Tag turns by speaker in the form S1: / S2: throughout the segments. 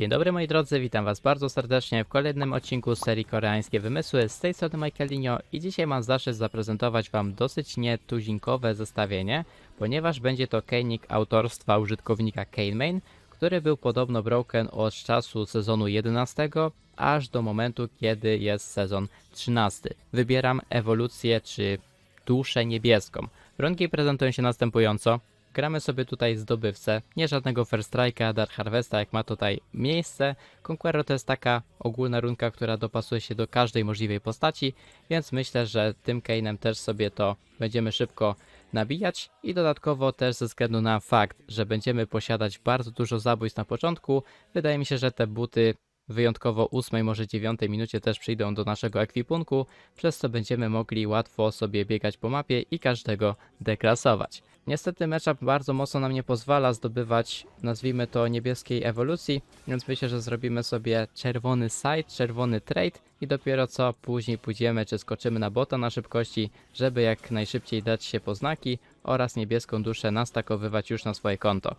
S1: Dzień dobry moi drodzy, witam was bardzo serdecznie w kolejnym odcinku serii Koreańskie Wymysły. Z tej strony Michaelinho i dzisiaj mam zaszczyt zaprezentować wam dosyć nietuzinkowe zestawienie, ponieważ będzie to kejnik autorstwa użytkownika Kanemain, który był podobno broken od czasu sezonu 11 aż do momentu, kiedy jest sezon 13. Wybieram ewolucję czy duszę niebieską. Runki prezentują się następująco. Gramy sobie tutaj zdobywcę, nie żadnego First Strike'a, Dark Harvesta, jak ma tutaj miejsce. Conqueror to jest taka ogólna runka, która dopasuje się do każdej możliwej postaci, więc myślę, że tym Kane'em też sobie to będziemy szybko nabijać i dodatkowo też ze względu na fakt, że będziemy posiadać bardzo dużo zabójstw na początku, wydaje mi się, że te buty wyjątkowo 8, może 9 minucie też przyjdą do naszego ekwipunku, przez co będziemy mogli łatwo sobie biegać po mapie i każdego deklasować. Niestety matchup bardzo mocno nam nie pozwala zdobywać, nazwijmy to niebieskiej ewolucji, więc myślę, że zrobimy sobie czerwony side, czerwony trade i dopiero co później pójdziemy czy skoczymy na bota na szybkości, żeby jak najszybciej dać się poznaki oraz niebieską duszę nastakowywać już na swoje konto.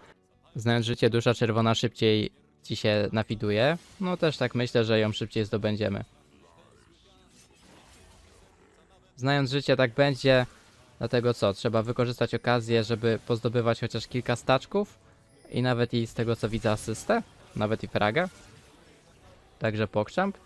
S1: Znając życie, dusza czerwona szybciej ci się nafiduje, no też tak myślę, że ją szybciej zdobędziemy. Znając życie, tak będzie. Dlatego co? Trzeba wykorzystać okazję, żeby pozdobywać chociaż kilka staczków i nawet i z tego co widzę asystę, nawet i fraga. Także pokrzamp.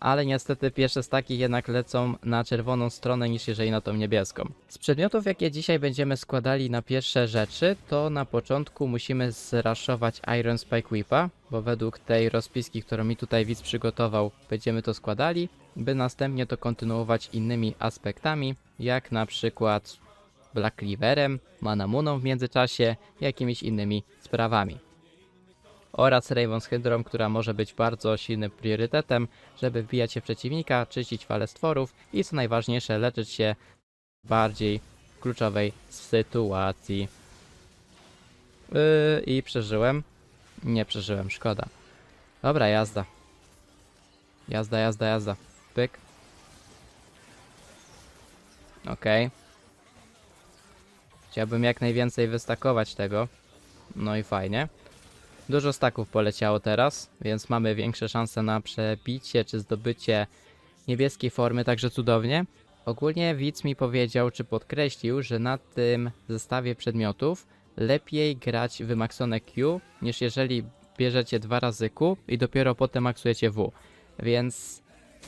S1: Ale niestety pierwsze staki jednak lecą na czerwoną stronę niż jeżeli na tą niebieską. Z przedmiotów jakie dzisiaj będziemy składali na pierwsze rzeczy, to na początku musimy zraszować Iron Spike Whipa, bo według tej rozpiski, którą mi tutaj widz przygotował, będziemy to składali, by następnie to kontynuować innymi aspektami, jak na przykład Black Cleaverem, Manamuną w międzyczasie, jakimiś innymi sprawami. Oraz Raven's Hydrą, która może być bardzo silnym priorytetem, żeby wbijać się w przeciwnika, czyścić fale stworów i co najważniejsze, leczyć się w bardziej kluczowej sytuacji. Yy, I przeżyłem. Nie przeżyłem, szkoda. Dobra, jazda. Jazda, jazda, jazda. Pyk. Okej. Chciałbym jak najwięcej wystakować tego. No i fajnie. Dużo staków poleciało teraz, więc mamy większe szanse na przebicie czy zdobycie niebieskiej formy, także cudownie. Ogólnie widz mi powiedział, czy podkreślił, że na tym zestawie przedmiotów lepiej grać wymaksone Q, niż jeżeli bierzecie dwa razy Q i dopiero potem maksujecie W. Więc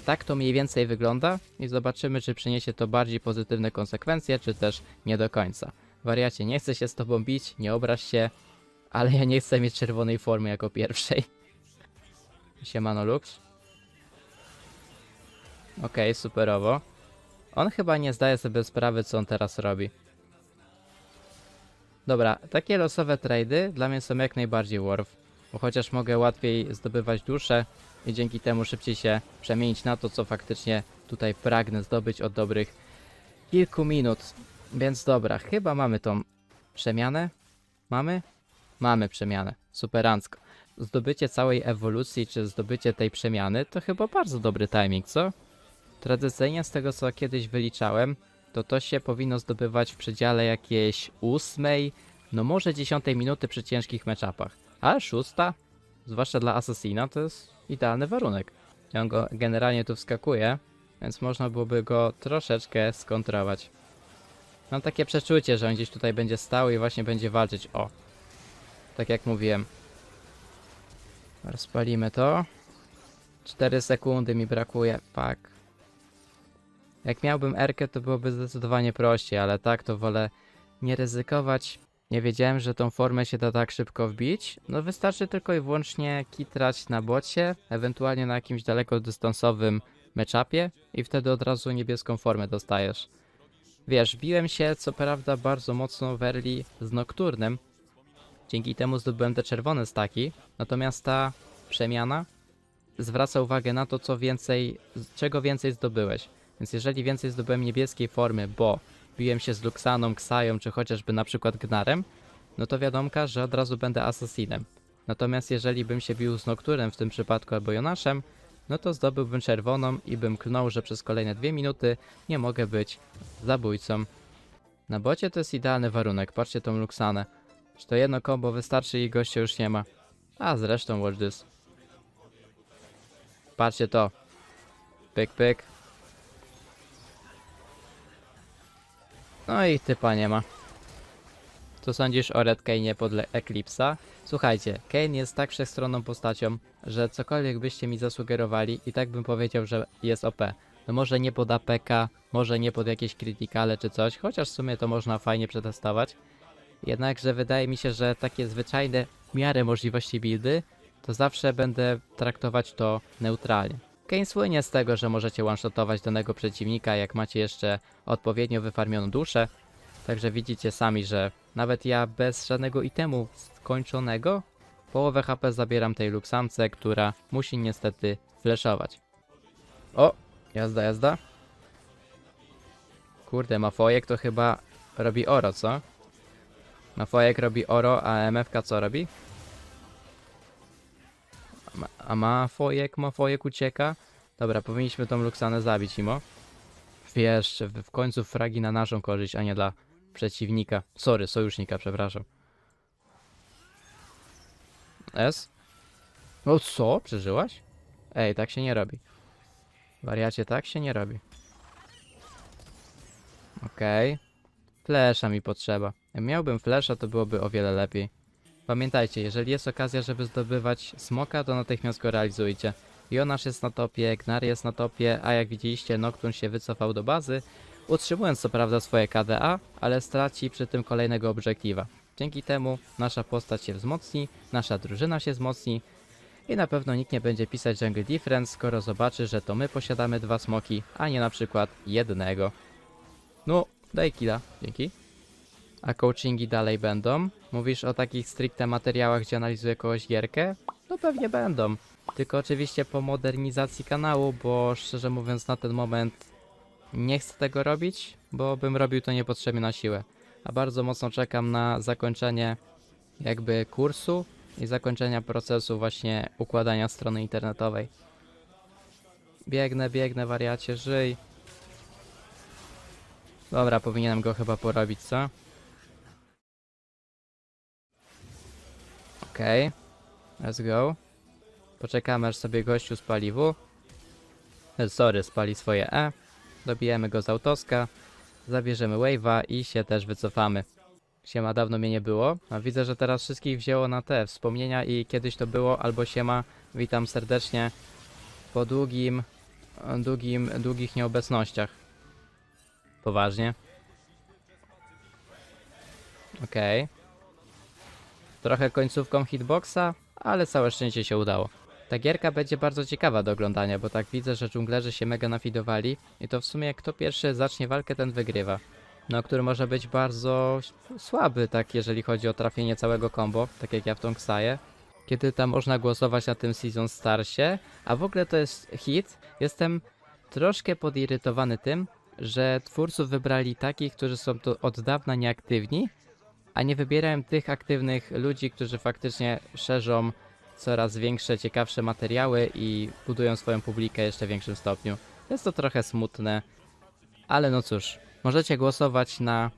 S1: tak to mniej więcej wygląda i zobaczymy, czy przyniesie to bardziej pozytywne konsekwencje, czy też nie do końca. Wariacie, nie chcę się z tobą bić, nie obraź się, ale ja nie chcę mieć czerwonej formy jako pierwszej. Siemano Lux. Okej, superowo. On chyba nie zdaje sobie sprawy, co on teraz robi. Dobra, takie losowe trady dla mnie są jak najbardziej worth. Bo chociaż mogę łatwiej zdobywać dusze i dzięki temu szybciej się przemienić na to, co faktycznie tutaj pragnę zdobyć od dobrych kilku minut. Więc dobra, chyba mamy tą przemianę. Mamy? Mamy przemianę. Superancko. Zdobycie całej ewolucji, czy zdobycie tej przemiany, to chyba bardzo dobry timing, co? Tradycyjnie z tego, co kiedyś wyliczałem, to to się powinno zdobywać w przedziale jakiejś ósmej, no może dziesiątej minuty przy ciężkich meczapach. Ale szósta, zwłaszcza dla Assassina, to jest idealny warunek. I on go generalnie tu wskakuje, więc można byłoby go troszeczkę skontrować. Mam takie przeczucie, że on gdzieś tutaj będzie stał i właśnie będzie walczyć. O, tak jak mówiłem. Rozpalimy to. 4 sekundy mi brakuje. Pak. Jak miałbym Erkę, to byłoby zdecydowanie prościej, ale tak to wolę nie ryzykować. Nie wiedziałem, że tą formę się da tak szybko wbić. No wystarczy tylko i wyłącznie kitrać na bocie, ewentualnie na jakimś dalekodystansowym meczapie i wtedy od razu niebieską formę dostajesz. Wiesz, biłem się co prawda bardzo mocno w early z Nocturnem, Dzięki temu zdobyłem te czerwone staki, natomiast ta przemiana zwraca uwagę na to, co więcej, czego więcej zdobyłeś. Więc jeżeli więcej zdobyłem niebieskiej formy, bo biłem się z Luxaną, Ksają, czy chociażby na przykład Gnarem, no to wiadomka, że od razu będę asasinem. Natomiast jeżeli bym się bił z Nocturem w tym przypadku albo Jonaszem, no to zdobyłbym czerwoną i bym klnął, że przez kolejne dwie minuty nie mogę być zabójcą. Na bocie to jest idealny warunek, patrzcie tą Luxanę. Czy to jedno kombo wystarczy i gościa już nie ma. A zresztą watch this. Patrzcie to. Pyk, pyk. No i typa nie ma. Co sądzisz o Red Kane'ie pod Eclipse'a? Słuchajcie, Kane jest tak wszechstronną postacią, że cokolwiek byście mi zasugerowali i tak bym powiedział, że jest OP. No może nie pod APK, może nie pod jakieś krytykale czy coś, chociaż w sumie to można fajnie przetestować. Jednakże wydaje mi się, że takie zwyczajne w miarę możliwości buildy, to zawsze będę traktować to neutralnie. Kane słynie z tego, że możecie one-shotować danego przeciwnika, jak macie jeszcze odpowiednio wyfarmioną duszę. Także widzicie sami, że nawet ja bez żadnego itemu skończonego, połowę HP zabieram tej Luxance, która musi niestety flashować. O! Jazda, jazda. Kurde, Mafojek to chyba robi oro, co? Mafojek robi oro, a MFK co robi? A ma- A Mafojek, Mafojek ucieka? Dobra, powinniśmy tą Luxanę zabić, Imo. Wiesz, w końcu fragi na naszą korzyść, a nie dla przeciwnika. Sorry, sojusznika, przepraszam. S? O co? Przeżyłaś? Ej, tak się nie robi. Wariacie, tak się nie robi. Okej. Flesza mi potrzeba. Jak miałbym flesza, to byłoby o wiele lepiej. Pamiętajcie, jeżeli jest okazja, żeby zdobywać smoka, to natychmiast go realizujcie. Jonasz jest na topie, Gnar jest na topie, a jak widzieliście, Nocturne się wycofał do bazy, utrzymując co prawda swoje KDA, ale straci przy tym kolejnego obiektywa. Dzięki temu nasza postać się wzmocni, nasza drużyna się wzmocni i na pewno nikt nie będzie pisać Jungle Difference, skoro zobaczy, że to my posiadamy dwa smoki, a nie na przykład jednego. No, daj killa, dzięki. A coachingi dalej będą? Mówisz o takich stricte materiałach, gdzie analizuję kogoś gierkę? No pewnie będą. Tylko oczywiście po modernizacji kanału, bo szczerze mówiąc na ten moment nie chcę tego robić, bo bym robił to niepotrzebnie na siłę. A bardzo mocno czekam na zakończenie jakby kursu i zakończenia procesu właśnie układania strony internetowej. Biegnę, biegnę, wariacie, żyj. Dobra, powinienem go chyba porobić, co? Okej. Let's go. Poczekamy aż sobie gościu spali W. E, Sorry, spali swoje E. Dobijemy go z autoska. Zabierzemy wave'a i się też wycofamy. Siema, dawno mnie nie było. A widzę, że teraz wszystkich wzięło na te wspomnienia i kiedyś to było, albo siema. Witam serdecznie po długim, długim, długich nieobecnościach. Poważnie. Okej. Trochę końcówką hitboxa, ale całe szczęście się udało. Ta gierka będzie bardzo ciekawa do oglądania, bo tak widzę, że dżunglerzy się mega nafidowali i to w sumie kto pierwszy zacznie walkę, ten wygrywa. No, który może być bardzo słaby, tak jeżeli chodzi o trafienie całego combo, tak jak ja w tą ksaję. Kiedy tam można głosować na tym Season Starsie, a w ogóle to jest hit, jestem troszkę podirytowany tym, że twórców wybrali takich, którzy są tu od dawna nieaktywni, a nie wybierają tych aktywnych ludzi, którzy faktycznie szerzą coraz większe, ciekawsze materiały i budują swoją publikę jeszcze większym stopniu. Jest to trochę smutne, ale no cóż, możecie głosować na,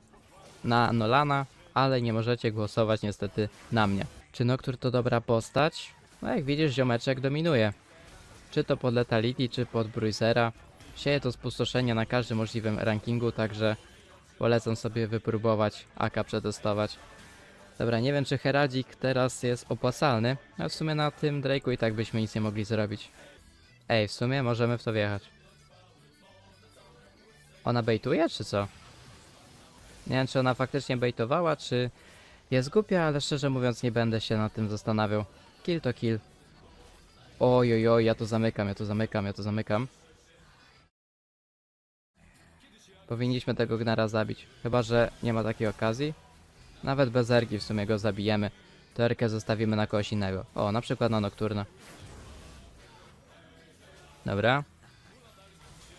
S1: na Nolana, ale nie możecie głosować niestety na mnie. Czy Noctur to dobra postać? No jak widzisz, ziomeczek dominuje. Czy to pod Letality, czy pod Bruisera. Sieje to spustoszenie na każdym możliwym rankingu, także polecam sobie wypróbować, AK przetestować. Dobra, nie wiem czy Heraldzik teraz jest opłacalny, a w sumie na tym Drake'u i tak byśmy nic nie mogli zrobić. Ej, w sumie możemy w to wjechać. Ona bejtuje, czy co? Nie wiem, czy ona faktycznie bejtowała, czy jest głupia, ale szczerze mówiąc nie będę się nad tym zastanawiał. Kill to kill. Oj, oj, oj, ja to zamykam, ja to zamykam, ja to zamykam. Powinniśmy tego gnara zabić, chyba że nie ma takiej okazji. Nawet bez erki w sumie go zabijemy. To erkę zostawimy na kogoś innego. O, na przykład na Nocturna. Dobra.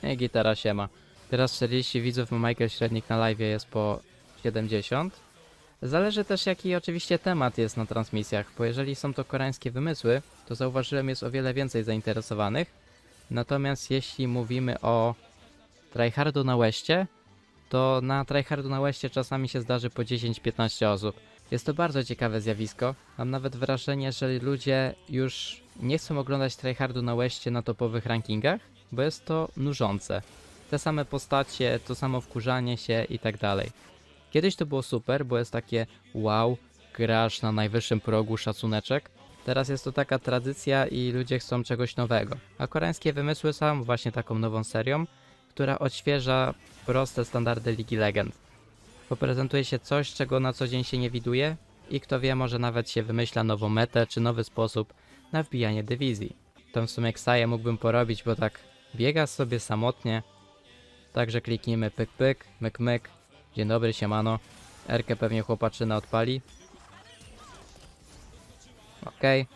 S1: I gitara się ma. Teraz 40 widzów ma Michael Średnik na live jest po 70. Zależy też jaki oczywiście temat jest na transmisjach, bo jeżeli są to koreańskie wymysły, to zauważyłem jest o wiele więcej zainteresowanych. Natomiast jeśli mówimy o tryhardu na Westie, to na tryhardu na Westie czasami się zdarzy po 10-15 osób. Jest to bardzo ciekawe zjawisko. Mam nawet wrażenie, że ludzie już nie chcą oglądać tryhardu na Westie na topowych rankingach, bo jest to nużące. Te same postacie, to samo wkurzanie się i tak dalej. Kiedyś to było super, bo jest takie wow, grasz na najwyższym progu szacuneczek. Teraz jest to taka tradycja i ludzie chcą czegoś nowego. A koreańskie wymysły są właśnie taką nową serią, która odświeża proste standardy Ligi Legend. Poprezentuje się coś, czego na co dzień się nie widuje i kto wie, może nawet się wymyśla nową metę czy nowy sposób na wbijanie dywizji. To w sumie Ksaję mógłbym porobić, bo tak biega sobie samotnie. Także kliknijmy pyk pyk, myk myk. Dzień dobry, siemano. Erkę pewnie chłopaczyna odpali. Okej.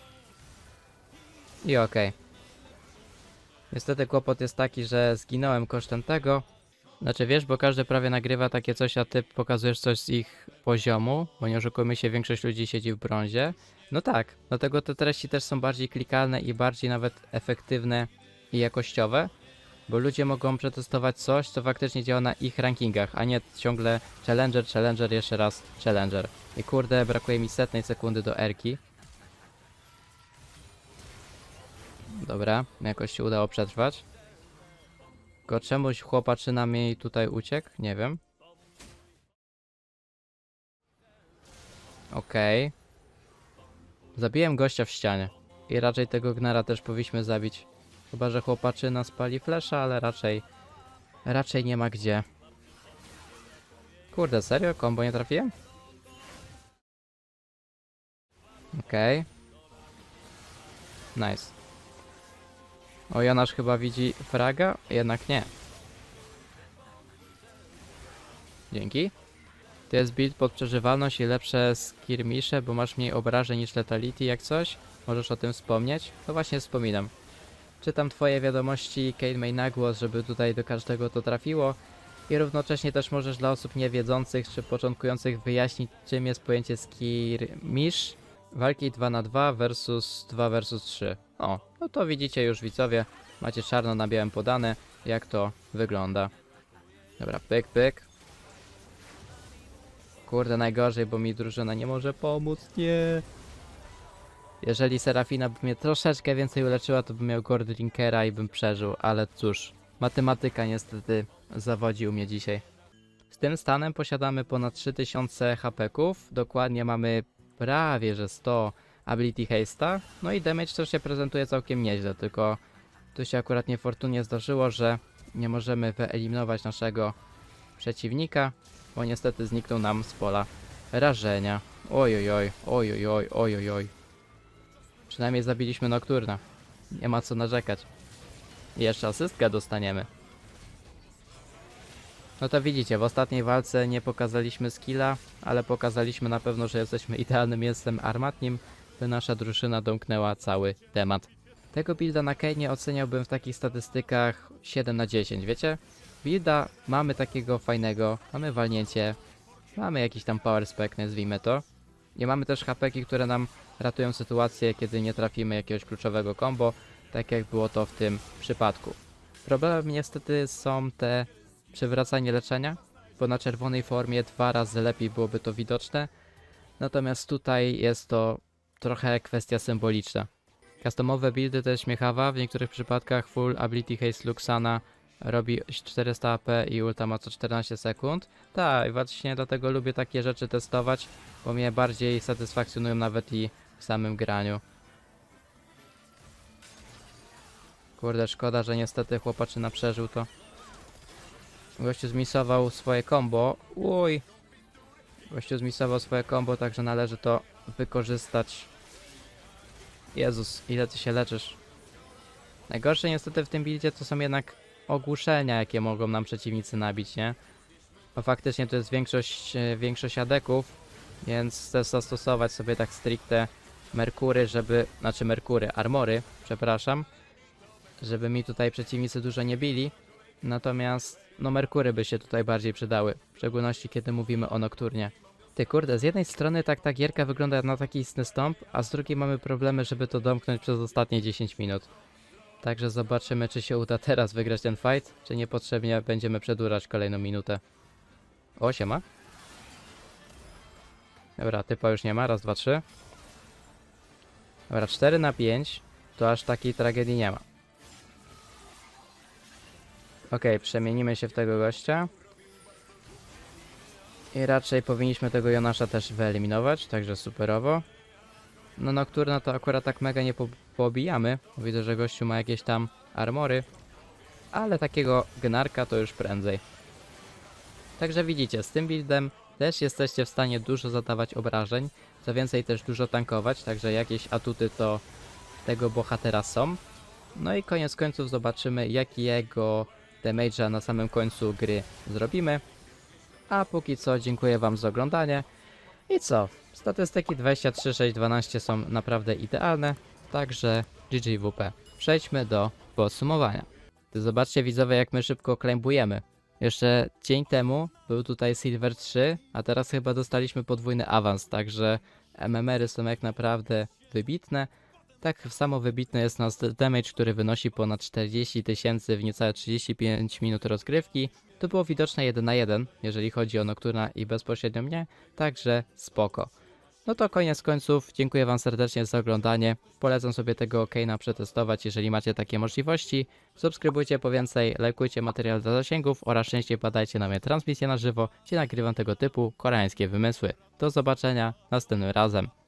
S1: I okej. Niestety kłopot jest taki, że zginąłem kosztem tego. Znaczy wiesz, bo każdy prawie nagrywa takie coś, a ty pokazujesz coś z ich poziomu, bo nie oszukujmy się, większość ludzi siedzi w brązie. No tak, dlatego te treści też są bardziej klikalne i bardziej nawet efektywne i jakościowe, bo ludzie mogą przetestować coś, co faktycznie działa na ich rankingach, a nie ciągle challenger, challenger, jeszcze raz challenger. I kurde, brakuje mi setnej sekundy do erki. Dobra, jakoś się udało przetrwać. Tylko czemuś chłopaczyna mi tutaj uciekł? Nie wiem. Okej. Zabiłem gościa w ścianie. I raczej tego gnara też powinniśmy zabić. Chyba, że chłopaczyna spali flesza, ale raczej... Raczej nie ma gdzie. Kurde, serio? Kombo nie trafiłem? Okej. Nice. O, Jonasz chyba widzi fraga? Jednak nie. Dzięki. To jest build pod przeżywalność i lepsze skirmisze, bo masz mniej obrażeń niż letality jak coś. Możesz o tym wspomnieć? To właśnie wspominam. Czytam twoje wiadomości Kane May na głos, żeby tutaj do każdego to trafiło. I równocześnie też możesz dla osób niewiedzących czy początkujących wyjaśnić, czym jest pojęcie skirmish. Walki 2 na 2 versus 2 versus 3. O, no to widzicie już widzowie, macie czarno na białym podane, jak to wygląda. Dobra, pyk, pyk. Kurde, najgorzej, bo mi drużyna nie może pomóc, nie. Jeżeli Serafina by mnie troszeczkę więcej uleczyła, to bym miał Gordlinkera i bym przeżył, ale cóż, matematyka niestety zawodzi u mnie dzisiaj. Z tym stanem posiadamy ponad 3000 HP-ków, dokładnie mamy prawie że 100 ability haste'a, no i damage też się prezentuje całkiem nieźle, tylko tu się akurat niefortunnie zdarzyło, że nie możemy wyeliminować naszego przeciwnika, bo niestety zniknął nam z pola rażenia. Ojojoj, ojojoj, ojojoj. Przynajmniej zabiliśmy Nocturna. Nie ma co narzekać. Jeszcze asystkę dostaniemy. No to widzicie, w ostatniej walce nie pokazaliśmy skilla, ale pokazaliśmy na pewno, że jesteśmy idealnym mięsem armatnim, by nasza drużyna domknęła cały temat. Tego builda na Kane oceniałbym w takich statystykach 7 na 10, wiecie? Builda mamy takiego fajnego, mamy walnięcie, mamy jakiś tam power spec, nazwijmy to. Nie mamy też hapeki, które nam ratują sytuację, kiedy nie trafimy jakiegoś kluczowego combo, tak jak było to w tym przypadku. Problemem niestety są te przywracanie leczenia, bo na czerwonej formie dwa razy lepiej byłoby to widoczne, natomiast tutaj jest to trochę kwestia symboliczna. Customowe buildy to jest śmiechawa, w niektórych przypadkach full ability haste Luxana robi 400 AP i ulta ma co 14 sekund. Tak, właśnie dlatego lubię takie rzeczy testować, bo mnie bardziej satysfakcjonują nawet i w samym graniu. Kurde, szkoda, że niestety chłopaczyna przeżył to. Gościu zmisował swoje combo. Uj. Gościu zmisował swoje combo, także należy to wykorzystać. Jezus, ile ty się leczysz. Najgorsze niestety w tym buildzie to są jednak ogłuszenia, jakie mogą nam przeciwnicy nabić, nie? Bo faktycznie to jest większość, e, większość adeków, więc chcę zastosować sobie tak stricte Merkury, żeby, znaczy Merkury, armory, przepraszam, żeby mi tutaj przeciwnicy dużo nie bili. Natomiast, no Merkury by się tutaj bardziej przydały, w szczególności kiedy mówimy o Nocturnie. Ty kurde, z jednej strony tak ta gierka wygląda na taki istny stąp, a z drugiej mamy problemy, żeby to domknąć przez ostatnie 10 minut. Także zobaczymy, czy się uda teraz wygrać ten fight, czy niepotrzebnie będziemy przedłużać kolejną minutę. O, siema. Dobra, typa już nie ma. Raz, dwa, trzy. Dobra, 4 na 5. To aż takiej tragedii nie ma. Okej, przemienimy się w tego gościa. I raczej powinniśmy tego Jonasza też wyeliminować, także superowo. No Nocturna to akurat tak mega nie po pobijamy. Widzę, że gościu ma jakieś tam armory. Ale takiego gnarka to już prędzej. Także widzicie, z tym buildem też jesteście w stanie dużo zadawać obrażeń. Co więcej też dużo tankować, także jakieś atuty to tego bohatera są. No i koniec końców zobaczymy jakiego damage'a na samym końcu gry zrobimy. A póki co dziękuję wam za oglądanie. I co? Statystyki 23, 6, 12 są naprawdę idealne, także GGWP. Przejdźmy do podsumowania. Ty zobaczcie widzowie jak my szybko klejmbujemy. Jeszcze dzień temu był tutaj Silver 3, a teraz chyba dostaliśmy podwójny awans, także MMR-y są jak naprawdę wybitne. Tak samo wybitny jest nasz damage, który wynosi ponad 40 tysięcy w niecałe 35 minut rozgrywki. To było widoczne 1 na 1, jeżeli chodzi o Nocturna i bezpośrednio mnie, także spoko. No to koniec końców, dziękuję Wam serdecznie za oglądanie. Polecam sobie tego Kane'a przetestować, jeżeli macie takie możliwości. Subskrybujcie po więcej, lajkujcie materiał dla zasięgów oraz częściej badajcie na mnie transmisję na żywo, gdzie nagrywam tego typu koreańskie wymysły. Do zobaczenia następnym razem.